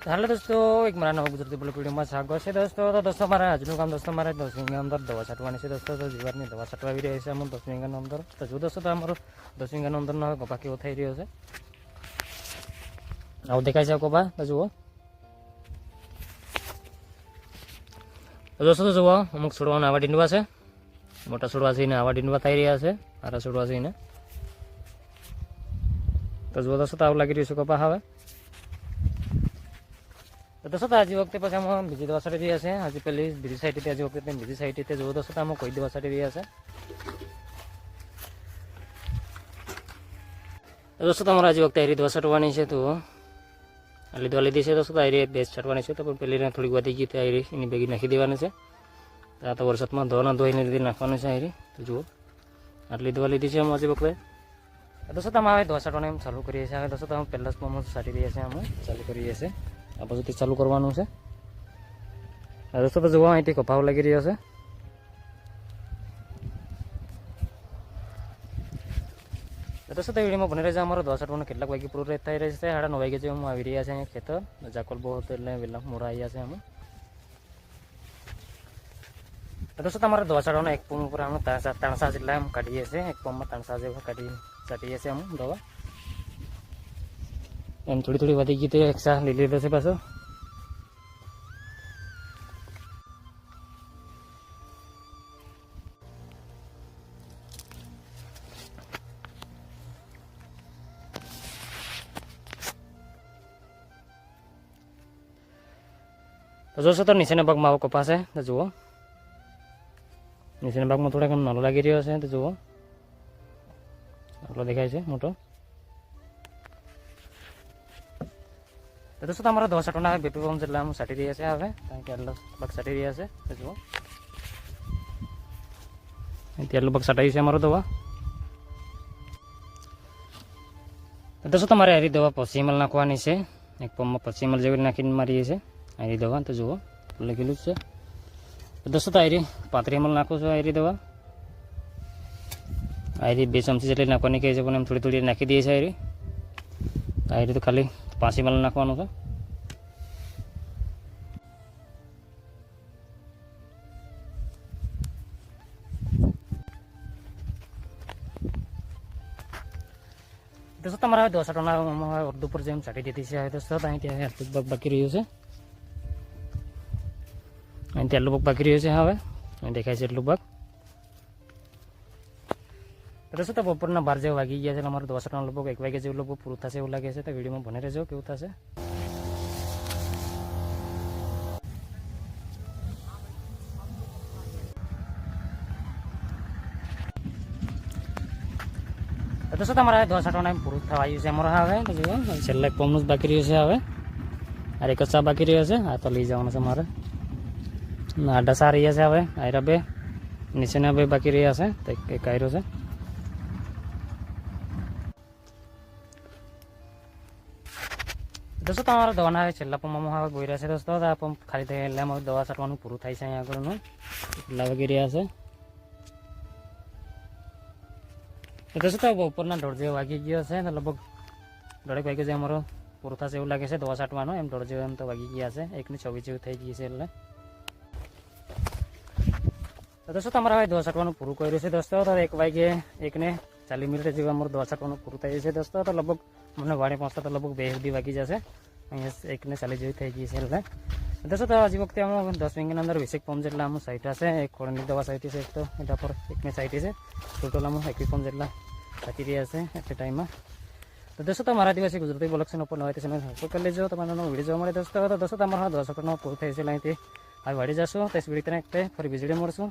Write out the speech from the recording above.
હાલો દોસ્તો, એક મારા નવો ગુજરાતી બ્લોગ વિડીયોમાં સ્વાગત છે દોસ્તો. તો દોસ્તો, મારા આજનું કામ દોસ્તો, મારે દસ વીંગા અંદર દવા છાંટવાની છે દોસ્તો. તો જીવાતની દવા છાંટવાવી રહ્યા રહી છે અમે દસ વીંગાનો અંદર. તો જો દોસ્તો, તો અમારો દસ વીંગાનો અંદરનો કપા કેવો થઈ રહ્યો છે. આવું દેખાય છે કપા તો જુઓ. દોસ્તો, તો જુઓ, અમુક છોડવાના આવા ડીંડવા છે. મોટા છોડવા છે આવા ડીંડવા થઈ રહ્યા છે આરા છોડવા છે તો જુઓ દોસ્તો, તો આવું લાગી રહ્યું છે કપા હવે. તો દોસ્તો આજે વખતે પછી આમાં બીજી દવા સાટી રહ્યા છે. આજે પેલી બીજી સાઈડ આજે વખતે બીજી સાઈડ તે જોવો દોસ્તો આમાં કોઈ દવા સાટી રહ્યા છે. દોસ્તો, તમારે આજે વખતે આરી દવા છાંટવાની છે તો આટલી દવા લીધી છે દોસ્તો આરી બેસ છાંટવાની છે તો, પણ પેલીને થોડીક વધી ગઈ તો આરી એની ભેગી નાખી દેવાની છે. આ તો વરસાદમાં ધોવાના ધોઈને લીધી નાખવાનું છે આરી તો જુઓ. આટલી દવા લીધી છે અમે આજે વખતે. દોસ્તો તમે હવે દવા છાંટવાનું એમ ચાલુ કરીએ છીએ. હવે દોસ્તો તમે પહેલાં જ સાટી રહ્યા છે અમે ચાલુ કરીએ છીએ. આ બાજુથી ચાલુ કરવાનું છે. આ પર જોવા અહીંથી કપાવ લાગી રહ્યો છે. દોસ્તો તો વિડીયોમાં બની રહેશે અમારો દસ અઠવાનું કેટલાક વાગે પૂરું થઈ રહેશે સાડા નવ વાગે જેવું આવી રહ્યા છે અહીંયા ખેતર. જાકોલ બહુ હતો એટલે વહેલા મોડા આવ્યા છે અમે. દોસ્તો તમારા દોસાડવાનો એક પંપ ઉપર અમે ત્રણસા ત્રણસા જેટલા એમ કાઢીએ છીએ. એક પંપમાં ત્રણસા જેવા કાઢી છાંટીએ છીએ અમે દવા. એમ થોડી થોડી વધી ગઈ તો એક સા લઈ લીધો છે પાછો. તો જોશો તો નીચેના ભાગમાં આવો કપાસ છે, તો જુઓ. નીચેના ભાગમાં થોડાક નાનો લાગી રહ્યો છે, તો જુઓ. આટલો દેખાય છે, મોટો. તો દોસ્તો તમારા દસ આટોના બેપી પંપ જેટલા હું સાટી રહ્યા છે હવે કારણ કે આટલો બગ સાટી રહ્યા છે તો જુઓ અહીંથી આટલો બગ સાટાયું છે અમારો દવા દોસ્તો તમારે આરી દવા પશ્ચિમલ નાખવાની છે એક પંપમાં પશ્ચિમલ જેવી નાખીને મારીએ છે આરી દવા તો જુઓ લખેલું જ છે તો દોસ્તો આરી પાંત્રી મલ નાખું છું આયરી દવા આયરી બે ચમચી જેટલી નાખવાની કહે છે પણ એમ થોડી થોડી નાખી દઈએ છે આયરી આયરી તો ખાલી પાંચી નાખવાનું છે. દોસ્તો તમારા હવે દોઢ ટોના અડધું પર જેમ ચાટી દીધી છે, હવે દોસ્તો તો અહીંથી હવે ભાગ બાકી રહ્યું છે. અહીંથી આટલું ભાગ બાકી રહ્યું છે, હવે. અહીં દેખાય છે એટલું ભાગ તો તો બપોરના બાર જેવા વાગી ગયા છે એટલે અમારું દોઢ ટોના લગભગ એક વાગ્યા જેવું લગભગ પૂરું થશે એવું લાગે છે. તો વિડીયોમાં બને રહેજો, કેવું થશે? તો દોસ્તો તમારા દસ એમ પૂરું થવા આવ્યું છે અમારે હવે છેલ્લે એક પમનું જ બાકી રહ્યું છે હવે. એક કચ્ચા બાકી રહ્યો છે, આ તો લઈ જવાનું છે મારે. ના ડસા રહ્યા છે હવે, આયરા બે, નીચેના બે બાકી રહ્યા છે, તો એક આયરો છે. દોસ્તો, તમારો દવાના હવે છેલ્લા પંપમાં હવે ગોઈ રહ્યા છે દોસ્તો. આ પંપ ખાલી થઈ એટલે અમારું દવા છાંટવાનું પૂરું થાય છે અહીંયા આગળનું. એટલા વગેરે રહ્યા છે. દોસ્તો બપોરના દોઢ જેવો વાગી ગયો છે લગભગ દોઢેક વાગે જે અમારો પૂરું થશે એવું લાગે છે દવા છાંટવાનો. એમ દોઢ જેવો એમ તો વાગી ગયા છે. એકને છવ્વીસ જેવું થઈ ગઈ છે એટલે. તો દોસ્તો, તમારે હવે દવા છાંટવાનું પૂરું કર્યું છે દોસ્તો. તો એક વાગે એકને ચાલીસ મિનિટ જેવું અમારું દવા છાંટવાનું પૂરું થયું છે દોસ્તો તો લગભગ મને વાડે પહોંચતા તો લગભગ બે સુધી વાગી જશે અહીંયા એકને ચાલીસ જેવી થઈ ગઈ છે એટલે દોસ્તો તો હજી વખતે અમે દસ મિનિટની અંદર વીસેક પંપ જેટલા અમુક સાઈટ હશે એક ખોળની દવા સાઈટી છે એક તો એના પર એકને સાઈટી છે ટોટલમાં એકવીસ પંપ જેટલા થાકી રહ્યા છે એટલે ટાઈમમાં તો દોસ્તો તમારા દિવસે ગુજરાતી બોલક્શન ઉપર નવા ચેનલ સબસ્ક્રાઈબ કરી લેજો તમારો વીડિયો જોવા મળે દોસ્તો તો દોસ્તો તમારા દસ પૂરું થઈ છે એટલે અહીંથી આવી વાળી જશો તો વીડિયો ફરી વીજળી મળશું